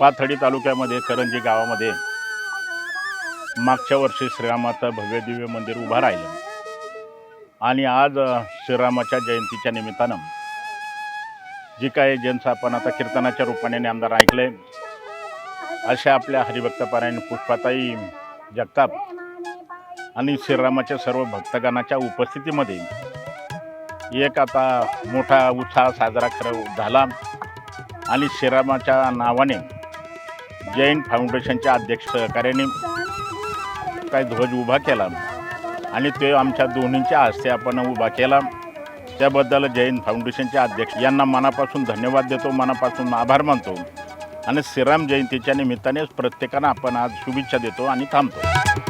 पाथडी तालुक्यामध्ये करंजी गावामध्ये मागच्या वर्षी श्रीरामाचं भव्य दिव्य मंदिर उभं राहिलं. आणि आज श्रीरामाच्या जयंतीच्या निमित्तानं जी काही ज्यांचं आपण आता कीर्तनाच्या रूपाने आमदार ऐकले अशा आपल्या हरिभक्तपरायण पुष्पाताई जगताप आणि श्रीरामाच्या सर्व भक्तगणाच्या उपस्थितीमध्ये एक आता मोठा उत्साह साजरा खरं झाला. आणि श्रीरामाच्या नावाने जैन फाउंडेशनच्या अध्यक्ष सहकार्याने काय ध्वज उभा केला आणि ते आमच्या दोन्हींच्या हस्ते आपण उभा केला. त्याबद्दल जैन फाउंडेशनचे अध्यक्ष यांना मनापासून धन्यवाद देतो मनापासून आभार मानतो आणि श्रीराम जयंतीच्या निमित्तानेच प्रत्येकानं आपण आज शुभेच्छा देतो आणि थांबतो.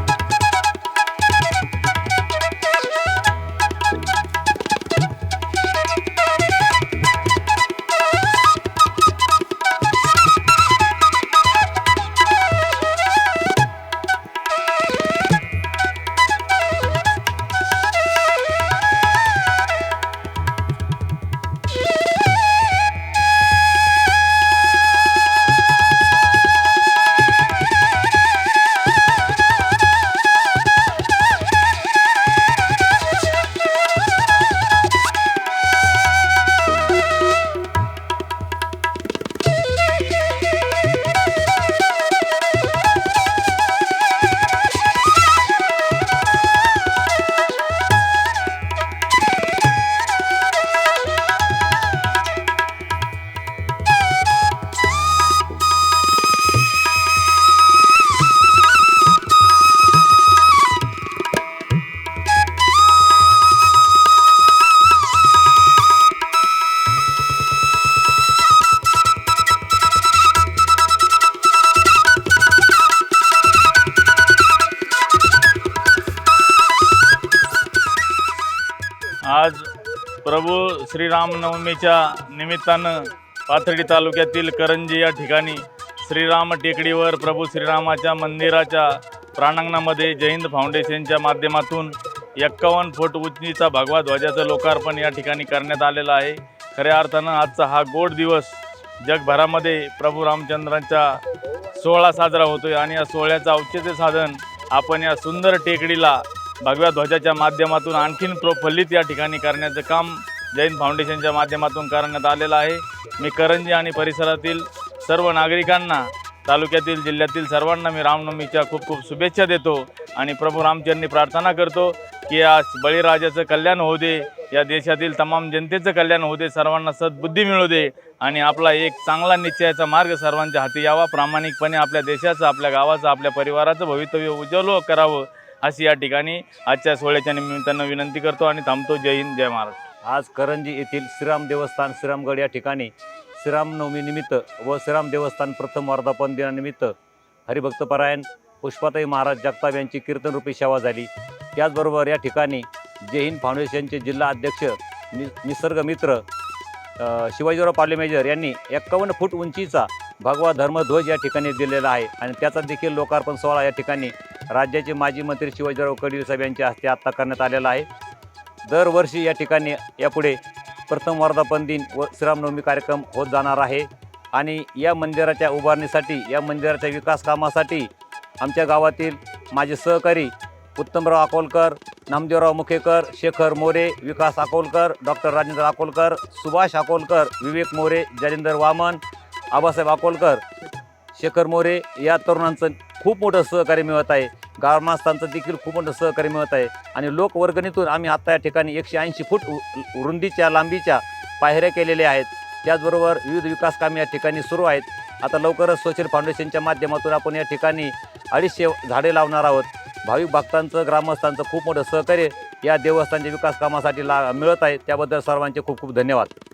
आज प्रभू श्रीरामनवमीच्या निमित्तानं पाथर्डी तालुक्यातील करंजी या ठिकाणी श्रीराम टेकडीवर प्रभू श्रीरामाच्या मंदिराच्या प्रांगणामध्ये जयहिंद फाउंडेशनच्या माध्यमातून एक्कावन्न फूट उंचीचा भगवा ध्वजाचं लोकार्पण या ठिकाणी करण्यात आलेलं आहे. खऱ्या अर्थानं आजचा हा गोड दिवस जगभरामध्ये प्रभू रामचंद्रांचा सोहळा साजरा होतो आहे आणि या सोहळ्याचं औचित्य साधन आपण या सुंदर टेकडीला भगव्या ध्वजाच्या माध्यमातून आणखीन प्रफुल्लित या ठिकाणी करण्याचं काम जैन फाउंडेशनच्या माध्यमातून करण्यात आलेलं आहे. मी करंजी आणि परिसरातील सर्व नागरिकांना तालुक्यातील जिल्ह्यातील सर्वांना मी रामनवमीच्या खूप खूप शुभेच्छा देतो आणि प्रभू रामचंद्रनी प्रार्थना करतो की आज बळीराजाचं कल्याण होऊ दे या देशातील तमाम जनतेचं कल्याण होऊ दे सर्वांना सद्बुद्धी मिळू दे आणि आपला एक चांगला निश्चयाचा मार्ग सर्वांच्या हाती यावा. प्रामाणिकपणे आपल्या देशाचं आपल्या गावाचं आपल्या परिवाराचं भवितव्य उज्ज्वल करावं. अशी या ठिकाणी आजच्या सोहळ्याच्या निमित्तानं विनंती करतो आणि थांबतो. जय हिंद जय महाराष्ट्र. आज करंजी येथील श्रीराम देवस्थान श्रीरामगड या ठिकाणी श्रीरामनवमीनिमित्त व श्रीराम देवस्थान प्रथम वर्धापन दिनानिमित्त हरिभक्तपरायण पुष्पाताई महाराज जगताप यांची कीर्तनरूपी सेवा झाली. त्याचबरोबर या ठिकाणी जय हिंद फाउंडेशनचे जिल्हा अध्यक्ष नि निसर्ग मित्र शिवाजीराव पाले मेजर यांनी एक्कावन्न फूट उंचीचा भगवा धर्मध्वज या ठिकाणी दिलेला आहे. आणि त्याचा देखील लोकार्पण सोहळा या ठिकाणी राज्याचे माजी मंत्री शिवाजीराव कडील साहेब यांच्या हस्ते आत्ता करण्यात आलेला आहे. दरवर्षी या ठिकाणी यापुढे प्रथम वर्धापन दिन व श्रीरामनवमी कार्यक्रम होत जाणार आहे. आणि या मंदिराच्या उभारणीसाठी या मंदिराच्या विकास कामासाठी आमच्या गावातील माझे सहकारी उत्तमराव अकोलकर नामदेवराव मुखेकर शेखर मोरे विकास अकोलकर डॉक्टर राजेंद्र अकोलकर सुभाष अकोलकर विवेक मोरे जालिंदर वामन आबासाहेब अकोलकर शेखर मोरे या तरुणांचं खूप मोठं सहकार्य मिळत आहे. ग्रामस्थांचं देखील खूप मोठं सहकार्य मिळत आहे. आणि लोकवर्गणीतून आम्ही आत्ता या ठिकाणी एकशे ऐंशी फूट रुंदीच्या लांबीच्या पायऱ्या केलेल्या आहेत. त्याचबरोबर विविध विकास कामे या ठिकाणी सुरू आहेत. आता लवकरच सोशल फाउंडेशनच्या माध्यमातून आपण या ठिकाणी अडीचशे झाडे लावणार आहोत. भाविक भक्तांचं ग्रामस्थांचं खूप मोठं सहकार्य या देवस्थानच्या विकास कामासाठी ला मिळत आहे. त्याबद्दल सर्वांचे खूप खूप धन्यवाद.